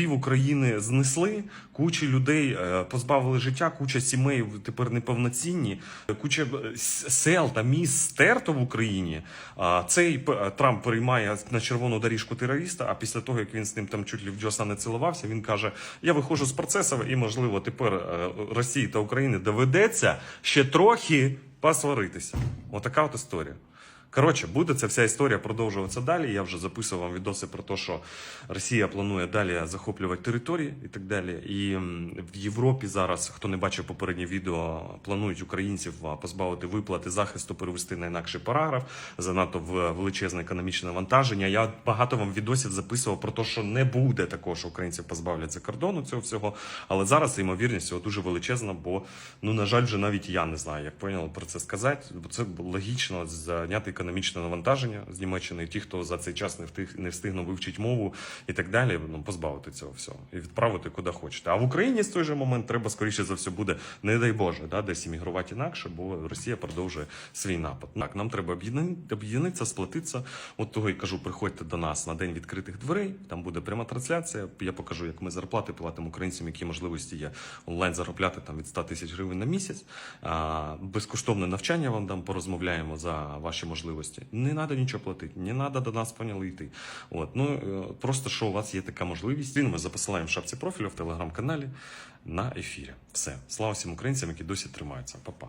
пів України знесли, куча людей е, позбавили життя, куча сімей тепер неповноцінні, куча е, сел та міст стерто в Україні. Цей п- Трамп переймає на червону доріжку терориста. А після того, як він з ним там чуть ли в Джоса не цілувався, він каже: Я виходжу з процесу, і можливо тепер е, Росії та Україні доведеться ще трохи посваритися. Отака от історія. Коротше, буде ця вся історія продовжуватися далі. Я вже записував відоси про те, що Росія планує далі захоплювати території і так далі. І в Європі зараз, хто не бачив попереднє відео, планують українців позбавити виплати захисту, перевести на інакший параграф. Занадто в- величезне економічне навантаження. Я багато вам відосів записував про те, що не буде такого, що українців позбавлять за кордону цього всього. Але зараз ймовірність цього дуже величезна, бо ну на жаль, вже навіть я не знаю, як поняли про це сказати. Бо це логічно зняти економічне навантаження з Німеччини. Ті, хто за цей час не встиг не встигнув вивчити мову і так далі, ну позбавити цього всього і відправити куди хочете. А в Україні з той же момент треба скоріше за все буде, не дай Боже, да, десь іммігрувати інакше, бо Росія продовжує свій напад. Так, нам треба об'єднатися, сплотитися. От того і кажу, приходьте до нас на день відкритих дверей. Там буде пряма трансляція. Я покажу, як ми зарплати платимо українцям, які можливості є онлайн заробляти там від 100 тисяч гривень на місяць. А, безкоштовне навчання вам дам, порозмовляємо за ваші можливості. Не треба нічого платити, не треба до нас поняли йти. От ну е, просто що у вас є така можливість. Він ми запосилаємо в шапці профілю в телеграм-каналі на ефірі. Все, слава всім українцям, які досі тримаються. Па-па.